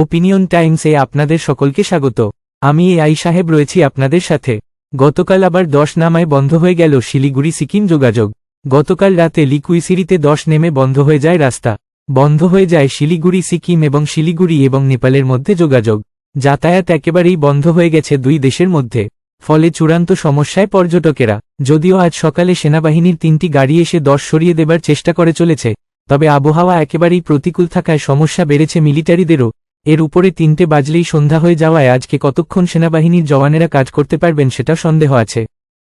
Opinion টাইমসে আপনাদের সকলকে স্বাগত। আমি এ আই সাহেব রয়েছি আপনাদের সাথে। গতকাল আবার দশ নামায় বন্ধ হয়ে গেল শিলিগুড়ি সিকিম যোগাযোগ। গতকাল রাতে লিকুইসিরিতে দশ নেমে বন্ধ হয়ে যায় রাস্তা। বন্ধ হয়ে যায় শিলিগুড়ি, সিকিম এবং শিলিগুড়ি এবং নেপালের মধ্যে যোগাযোগ। যাতায়াত একেবারেই বন্ধ হয়ে গেছে দুই দেশের মধ্যে। ফলে চূড়ান্ত সমস্যায় পর্যটকেরা। যদিও আজ সকালে সেনাবাহিনীর তিনটি গাড়ি এসে দশ সরিয়ে দেবার চেষ্টা করে চলেছে। তবে আবহাওয়া একেবারেই প্রতিকূল থাকায় সমস্যা বেড়েছে মিলিটারিদেরও। এর উপরে তিনটে বাজলেই সন্ধ্যা হয়ে যাওয়ায় আজকে কতক্ষণ সেনাবাহিনীর জওয়ানেরা কাজ করতে পারবেন সেটা সন্দেহ আছে।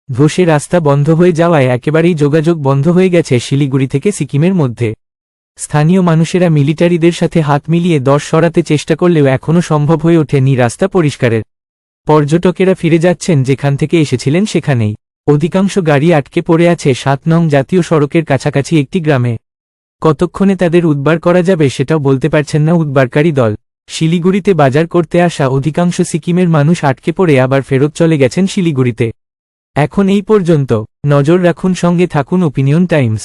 ঘোষে রাস্তা বন্ধ হয়ে যাওয়ায় একেবারেই যোগাযোগ বন্ধ হয়ে গেছে শিলিগুড়ি থেকে সিকিমের মধ্যে। স্থানীয় মানুষেরা মিলিটারিদের সাথে হাত মিলিয়ে দশ সরাতে চেষ্টা করলেও এখনও সম্ভব হয়ে ওঠেনি রাস্তা পরিষ্কারের। পর্যটকেরা ফিরে যাচ্ছেন যেখান থেকে এসেছিলেন সেখানেই। অধিকাংশ গাড়ি আটকে পড়ে আছে সাত নং জাতীয় সড়কের কাছাকাছি একটি গ্রামে। কতক্ষণে তাদের উদ্বার করা যাবে সেটাও বলতে পারছেন না উদ্বারকারী দল। শিলিগুড়িতে বাজার করতে আসা অধিকাংশ সিকিমের মানুষ আটকে পড়ে আবার ফেরত চলে গেছেন শিলিগুড়িতে। এখন এই পর্যন্ত নজর রাখুন সঙ্গে থাকুন ওপিনিয়ন টাইমস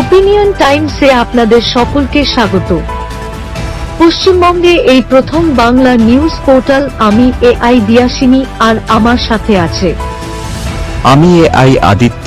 ওপিনিয়ন টাইমসে আপনাদের সকলকে স্বাগত। পশ্চিমবঙ্গে এই প্রথম বাংলা নিউজ পোর্টাল আমি এ আই দিয়াসিনী আর আমার সাথে আছে। আমি এ আই আদিত্য।